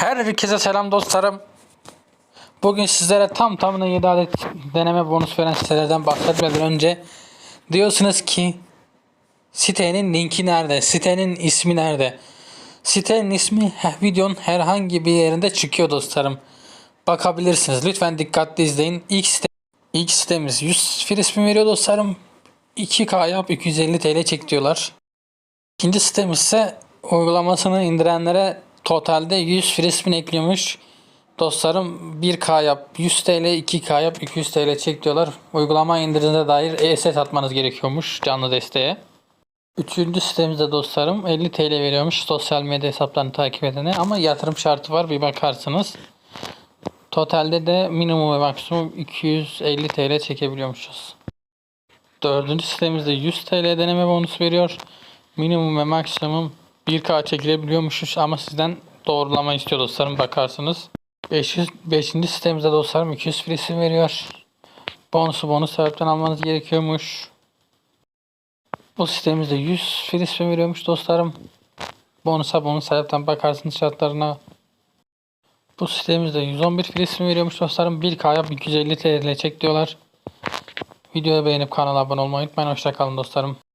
Herkese selam dostlarım. Bugün sizlere tam tamına 7 adet deneme bonus veren sitelerden bahsetmeden önce diyorsunuz ki sitenin linki nerede? Sitenin ismi nerede? Sitenin ismi heh, videonun herhangi bir yerinde çıkıyor dostlarım. Bakabilirsiniz. Lütfen dikkatli izleyin. İlk, site, ilk sitemiz 100 free spin veriyor dostlarım. 2K yap 250 TL çek diyorlar. İkinci sitemiz ise uygulamasını indirenlere totalde 100 free spin ekliyormuş. Dostlarım 1K yap 100 TL 2K yap 200 TL çek diyorlar. Uygulama indirdiğine dair ESS atmanız gerekiyormuş canlı desteğe. Üçüncü sitemizde dostlarım 50 TL veriyormuş sosyal medya hesaplarını takip edene ama yatırım şartı var bir bakarsınız. Totalde de minimum ve maksimum 250 TL çekebiliyormuşuz. Dördüncü sitemizde 100 TL deneme bonus veriyor. Minimum ve maksimum 1K çekilebiliyormuşuz ama sizden doğrulama istiyor dostlarım bakarsınız. 500, 5. sitemizde dostlarım 200 free veriyor. Bonusu bonus sebepten almanız gerekiyormuş. Bu sitemizde 100 free veriyormuş dostlarım. Bonusa bonus sebepten bakarsınız şartlarına. Bu sitemizde 111 free veriyormuş dostlarım. 1K yap 250 TL çek diyorlar. Videoyu beğenip kanala abone olmayı unutmayın. Hoşçakalın dostlarım.